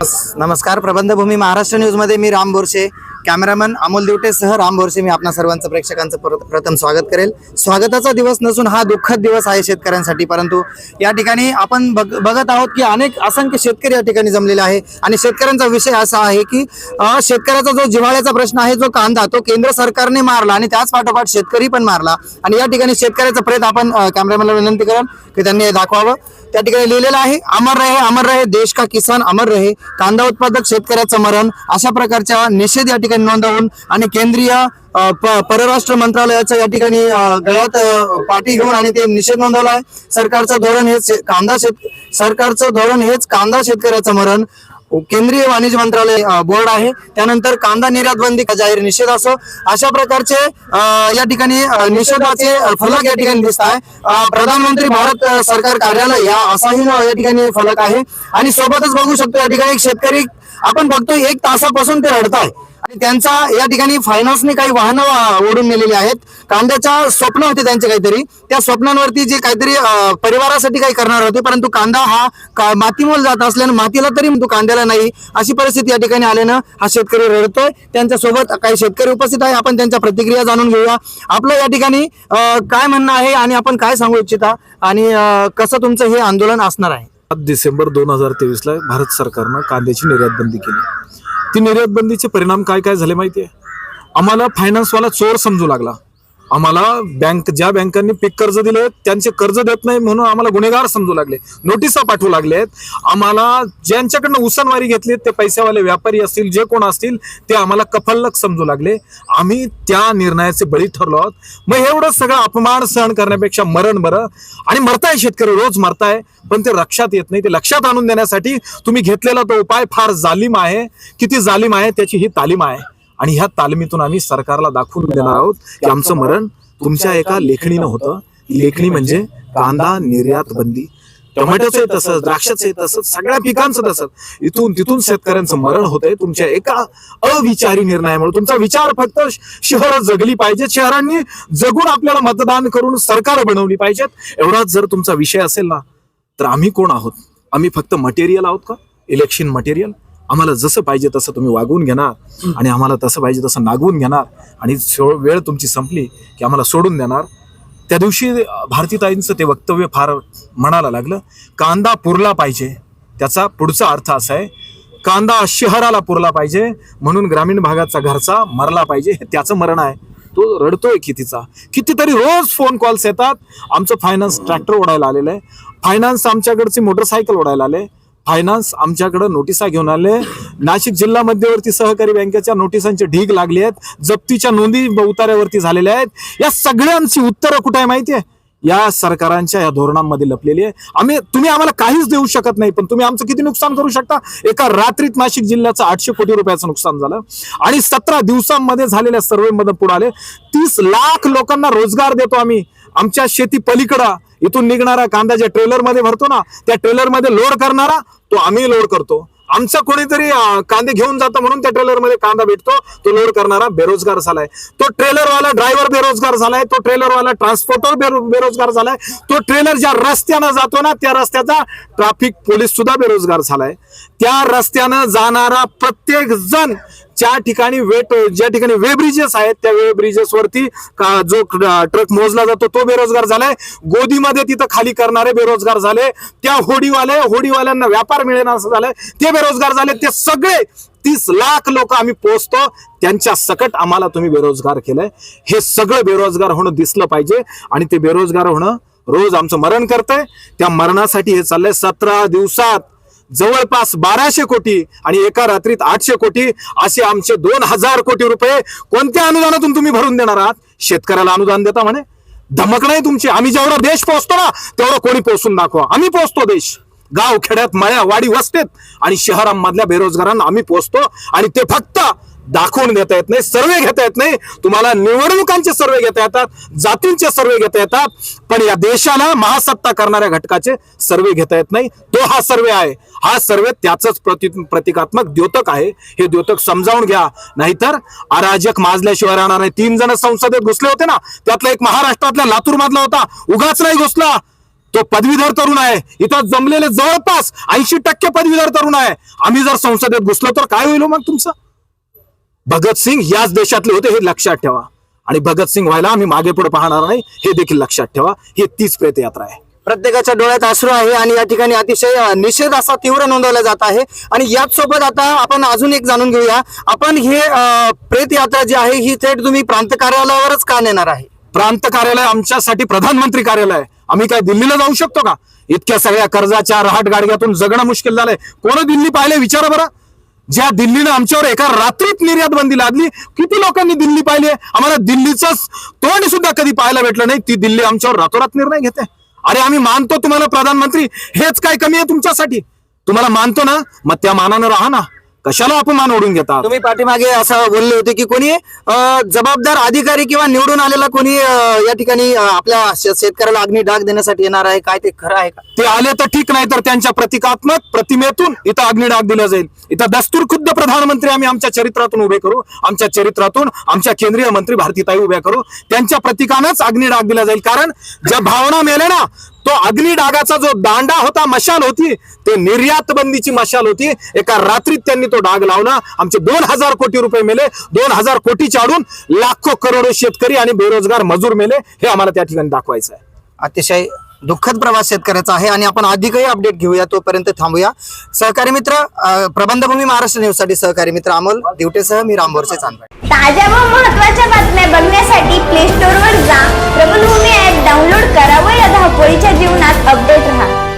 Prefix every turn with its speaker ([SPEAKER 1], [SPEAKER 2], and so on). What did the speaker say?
[SPEAKER 1] नमस्कार प्रबंधभूमी महाराष्ट्र न्यूजमध्ये मी राम बोरसे कॅमेरामन अमोल दिवटेसह राम भोरसे मी आपणा सर्वांचं प्रेक्षकांचं प्रथम स्वागत करेल. स्वागताचा दिवस नसून हा दुःखद दिवस आहे शेतकऱ्यांसाठी परंतु या ठिकाणी आपण बघ बघत आहोत की अनेक असंख्य शेतकरी या ठिकाणी जमलेले आहे. आणि शेतकऱ्यांचा विषय असा आहे की शेतकऱ्याचा जो जिव्हाळ्याचा प्रश्न आहे जो कांदा तो केंद्र सरकारने मारला आणि त्याच पाठोपाठ शेतकरी पण मारला. आणि या ठिकाणी शेतकऱ्याचा प्रेत आपण अ, कॅमेरामॅनला विनंती कराल की त्यांनी हे दाखवावं. त्या ठिकाणी लिहिलेलं आहे अमर रहे अमर रहे देश का किसान अमर रहे कांदा उत्पादक शेतकऱ्याचं मरण. अशा प्रकारच्या निषेध या ठिकाणी नोंदवून आणि केंद्रीय परराष्ट्र मंत्रालयाच्या या ठिकाणी गळ्यात पाठी घेऊन आणि ते निषेध नोंदवला आहे. सरकारचं धोरण हेच कांदा शेत सरकारचं धोरण हेच कांदा शेतकऱ्याचं मरण. केंद्रीय वाणिज्य मंत्रालय बोर्ड आहे. त्यानंतर कांदा निर्यात बंदी जाहीर निषेध असो अशा प्रकारचे या ठिकाणी निषेधाचे फलक या ठिकाणी दिसत आहे. प्रधानमंत्री भारत सरकार कार्यालय या असाही या ठिकाणी फलक आहे. आणि सोबतच बघू शकतो या ठिकाणी एक शेतकरी आपण बघतो एक तासापासून ते रडताय. त्यांचा या ठिकाणी फायनान्सने काही वाहनं ओढून नेलेली आहेत. कांद्याच्या स्वप्न होते त्यांचे काहीतरी. त्या स्वप्नांवरती जे काहीतरी परिवारासाठी काही करणार होते परंतु कांदा हा का- मातीमोल जात असल्यानं मातीला तरी तो कांद्याला नाही. अशी परिस्थिती या ठिकाणी आल्यानं हा शेतकरी रडतोय. त्यांच्यासोबत काही शेतकरी उपस्थित आहे. आपण त्यांच्या प्रतिक्रिया जाणून घेऊया. आपलं या ठिकाणी काय म्हणणं आहे आणि आपण काय सांगू इच्छिता? आणि कसं तुमचं हे आंदोलन असणार आहे?
[SPEAKER 2] सात डिसेंबर दोन हजार तेवीस ला भारत सरकारनं कांद्याची निर्यात बंदी केली. ती निर्यात बंदीचे परिणाम काय काय झाले माहिती आहे आम्हाला फायनान्सवाला चोर समजू लागला. आम्हाला बँक ज्या बँकांनी पीक कर्ज दिले त्यांचे कर्ज देत नाही म्हणून आम्हाला गुन्हेगार समजू लागले. नोटिसा पाठवू लागलेत. आम्हाला ज्यांच्याकडनं उसनवारी घेतली ते पैसेवाले व्यापारी असतील जे कोण असतील ते आम्हाला कफल्लक समजू लागले. आम्ही त्या निर्णयाचे बळी ठरलो आहोत. मग एवढं सगळं अपमान सहन करण्यापेक्षा मरण बरं. आणि मरताय शेतकरी रोज मरताय पण ते लक्षात येत नाही. ते लक्षात आणून देण्यासाठी तुम्ही घेतलेला तो उपाय फार जालिम आहे. किती जालिम आहे त्याची ही तालीम आहे. आणि ह्या तालमीतून आम्ही सरकारला दाखवून देणार आहोत की आमचं मरण तुमच्या एका लेखणीनं होतं. लेखणी म्हणजे कांदा निर्यात बंदी. टोमॅटोचं तसंच द्राक्षाचं तसंच सगळ्या पिकांचं तसंच इथून तिथून शेतकऱ्यांचं मरण होतंय. तुमच्या एका अविचारी निर्णयामुळे तुमचा विचार फक्त शहर जगली पाहिजेत. शहरांनी जगून आपल्याला मतदान करून सरकार बनवली पाहिजेत. एवढाच जर तुमचा विषय असेल ना तर आम्ही कोण आहोत? आम्ही फक्त मटेरियल आहोत का? इलेक्शन मटेरियल आम्हाला जसं पाहिजे तसं तुम्ही वागवून घेणार आणि आम्हाला तसं पाहिजे तसं नागवून घेणार आणि वेळ तुमची संपली की आम्हाला सोडून देणार. त्या दिवशी भारतीताईंचं ते वक्तव्य फार मनाला लागलं. कांदा पुरला पाहिजे त्याचा पुढचा अर्थ असा आहे कांदा शहराला पुरला पाहिजे म्हणून ग्रामीण भागाचा घरचा मरला पाहिजे हे त्याचं मरण आहे. तो रडतोय कितीचा कितीतरी रोज फोन कॉल्स येतात. आमचं फायनान्स ट्रॅक्टर ओढायला आलेलं आहे. फायनान्स आमच्याकडची मोटरसायकल ओढायला आले. फायनान्स आमच्याकडे नोटिसा घेऊन आले. नाशिक जिल्हा मध्यवर्ती सहकारी बँकेच्या नोटिसांचे ढीग लागले आहेत. जप्तीच्या नोंदी उतार्यावरती झालेल्या आहेत. या सगळ्यांची उत्तरं कुठे आहे माहितीये या सरकारांच्या या धोरणांमध्ये लपलेली आहे. आम्ही तुम्ही आम्हाला काहीच देऊ शकत नाही पण तुम्ही आमचं किती नुकसान करू शकता? एका रात्रीत नाशिक जिल्ह्याचं आठशे कोटी रुपयाचं नुकसान झालं. आणि सतरा दिवसांमध्ये झालेल्या सर्वेमध्ये पुढे आले. तीस लाख लोकांना रोजगार देतो आम्ही. आमच्या शेती पलीकडं इथून निघणारा कांदा ज्या भरतो ना त्या ट्रेलरमध्ये लोड करणारा तो आम्ही लोड करतो. आमचा कोणीतरी कांदे घेऊन जातो म्हणून त्या ट्रेलरमध्ये कांदा भेटतो तो लोड करणारा बेरोजगार झालाय. तो ट्रेलरवाला ड्रायव्हर बेरोजगार झालाय तो ट्रेलरवाला ट्रान्सपोर्टर बेरोजगार झालाय तो ट्रेलर ज्या रस्त्यानं जातो ना त्या रस्त्याचा ट्रॅफिक पोलीस सुद्धा बेरोजगार झालाय. त्या रस्त्यानं जाणारा प्रत्येक जण ज्या ठिकाणी वेट ज्या ठिकाणी वे ब्रिजेस आहेत त्या वे ब्रिजेस वरती का- जो ट्रक मोजला जातो तो बेरोजगार झालाय. गोदीमध्ये तिथं खाली करणारे बेरोजगार झाले. त्या होडीवाले होडीवाल्यांना व्यापार मिळेल असं झालंय. ते बेरोजगार झाले. ते सगळे तीस लाख लोक आम्ही पोचतो त्यांच्या सकट आम्हाला तुम्ही बेरोजगार केलंय. हे सगळं बेरोजगार होणं दिसलं पाहिजे. आणि ते बेरोजगार होणं रोज आमचं मरण करतंय. त्या मरणासाठी हे चाललंय सतरा दिवसात. जवळपास बाराशे कोटी आणि एका रात्रीत आठशे कोटी असे आमचे दोन हजार कोटी रुपये कोणत्या अनुदानातून तुम्ही भरून देणार आहात? शेतकऱ्याला अनुदान देता म्हणे. धमक नाही तुमची. आम्ही जेवढा देश पोहोचतो ना तेवढं कोणी पोहोचून दाखवा. आम्ही पोहोचतो देश. गाव खेड्यात मळ्या वाडी वस्तेत आणि शहरांमधल्या बेरोजगारांना आम्ही पोहोचतो आणि ते फक्त दाखवून देता येत नाही सर्वे घेता येत नाही. तुम्हाला निवडणुकांचे सर्वे घेता येतात जातींचे सर्वे घेता येतात. पण या देशाला महासत्ता करणाऱ्या घटकाचे सर्वे घेता येत नाही. तो हा सर्वे आहे. हा सर्वे त्याचंच प्रति प्रतिकात्मक द्योतक आहे. हे द्योतक समजावून घ्या. नाहीतर अराजक माजल्याशिवाय राहणार नाही. तीन जण संसदेत घुसले होते ना त्यातला एक महाराष्ट्रातल्या लातूर मधला होता. उगाच नाही घुसला. तो पदवीधर तरुण आहे. इथं जमलेले जवळपास ऐंशी टक्के पदवीधर तरुण आहे. आम्ही जर संसदेत घुसलो तर काय होईल हो मग तुमचं? भगतसिंग याच देशातले होते हे लक्षात ठेवा. आणि भगतसिंग व्हायला आम्ही मागे पुढे पाहणार नाही हे देखील लक्षात ठेवा. ही तीच प्रेत यात्रा आहे.
[SPEAKER 1] प्रत्येकाच्या डोळ्यात अश्रू आहे आणि या ठिकाणी अतिशय निषेध असा तीव्र नोंदवला जात आहे. आणि याच सोबत आता आपण अजून एक जाणून घेऊया. आपण हे प्रेत यात्रा जी आहे ही थेट तुम्ही प्रांत कार्यालयावरच का नेणार आहे?
[SPEAKER 2] प्रांत कार्यालय आमच्यासाठी प्रधानमंत्री कार्यालय. आम्ही काय दिल्लीला जाऊ शकतो का? इतक्या सगळ्या कर्जाच्या रहाट गाडग्यातून जगणं मुश्किल झालंय. कोण दिल्ली पाहिले विचारा बरं. ज्या दिल्लीनं आमच्यावर एका रात्रीत निर्यात बंदी लादली किती लोकांनी दिल्ली पाहिली आम्हाला दिल्लीचं तोंड सुद्धा कधी पाहायला भेटलं नाही. ती दिल्ली आमच्यावर रातोरात निर्णय घेते. अरे आम्ही मानतो तुम्हाला प्रधानमंत्री हेच काय कमी आहे तुमच्यासाठी? तुम्हाला मानतो ना? मग त्या मानानं राहा ना. कशाला अपमान ओढून घेतात?
[SPEAKER 1] तुम्ही पाठीमागे असं बोलले होते की कोणी जबाबदार अधिकारी किंवा निवडून आलेला कोणी या ठिकाणी आपल्या शेतकऱ्याला अग्नी डाग देण्यासाठी येणार आहे? काय ते खरं आहे का?
[SPEAKER 2] ते आले तर ठीक नाही तर त्यांच्या प्रतिकात्मक प्रतिमेतून इथं अग्निडाग दिला जाईल. इथं दस्तूर खुद्द प्रधानमंत्री आम्ही आमच्या चरित्रातून उभे करू आमच्या चरित्रातून आमच्या केंद्रीय मंत्री भारतीताई उभ्या करू त्यांच्या प्रतिकानंच अग्निडाग दिला जाईल. कारण ज्या भावना मेले ना तो अग्निडागाचा जो दांडा होता मशाल होती ते निर्यात बंदीची मशाल होती. एका रात्रीत त्यांनी तो डाग लावला. आमचे दोन हजार कोटी रुपये मेले. दोन हजार कोटी चाडून लाखो करोडो शेतकरी आणि बेरोजगार मजूर मेले. हे आम्हाला त्या ठिकाणी दाखवायचं आहे.
[SPEAKER 1] अतिशय दुःखद प्रवास शेतकऱ्याचा आहे आणि आपण अधिकही अपडेट घेऊया तोपर्यंत थांबूया. सहकारी मित्र प्रबंधभूमी महाराष्ट्र न्यूजसाठी सहकारी मित्र अमोल दिवटेसह मी रामभोरचे चांदवाड
[SPEAKER 3] ताज्या व महत्त्वाच्या बातम्या बघण्यासाठी प्ले स्टोअर वर जा. प्रबलभूमी ऍप डाउनलोड करा व या धावपळीच्या जीवनात अपडेट राहा.